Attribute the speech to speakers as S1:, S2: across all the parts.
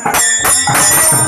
S1: Thank you.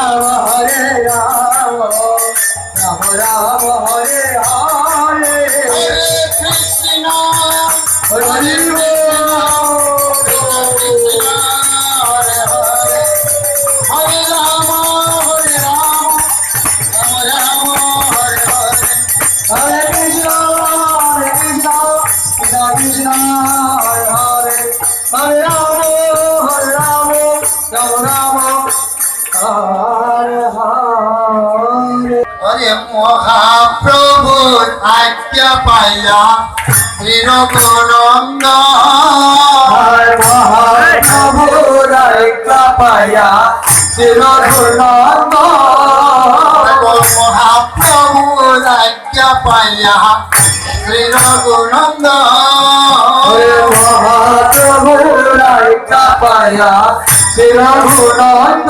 S1: মহাপ্রভুর আজ্ঞা পাইয়া শ্রীরঘুনন্দ মহাপ্রভুর আজ্ঞা পাইয়া শ্রীরঘুনন্দ মহাপ্রভুর আজ্ঞা পাইয়া শ্রীরঘুনন্দ মহাপ্রভুর আজ্ঞা পাইয়া শ্রীরঘুনন্দ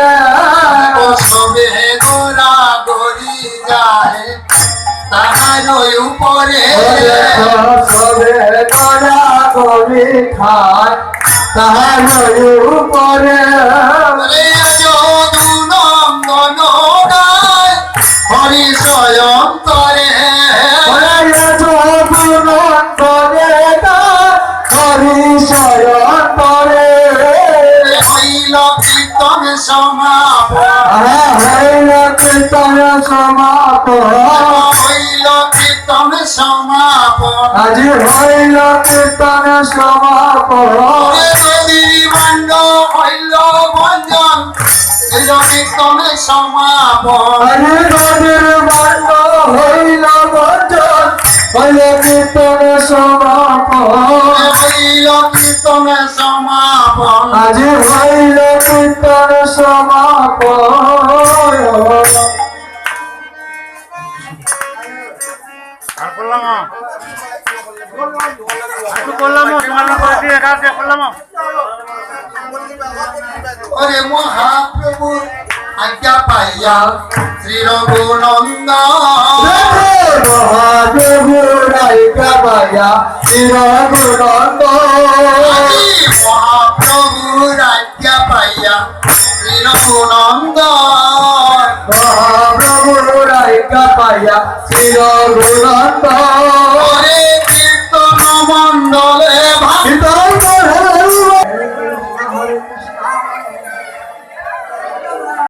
S1: তাহারই উপরে
S2: করি খায় তাহার উপরে
S1: রে যদু নন্দন গায় হরি স্বয়ং করে। হইল কীর্তন সমাপন। হইল কীর্তন সমাপন।
S2: আজি হইল কীর্তন সমাপন।
S1: যদি বাণ্ড হইল ভঞ্জন হইল কীর্তন সমাপন।
S2: আরে নদীর বাণ্ড হইল বচন হইল কীর্তন সমাপন।
S1: হইল কীর্তন সমাপন।
S2: আজি হইল কীর্তন সমাপন।
S3: করলাম তোমার করলাম
S1: ওরে মহাপ্রভু আজ্ঞা পাইয়া শ্রী রঘুনন্দ
S2: মহাদেবু রাইকা বায়া
S1: মহাপ্রভু আজ্ঞা পাইয়া শ্রী
S2: মহাপ্রভু রাইকা পাইয়া চিরগুণন্দ
S1: ওরে কীর্তন মণ্ডলে ভাব
S2: কীর্তন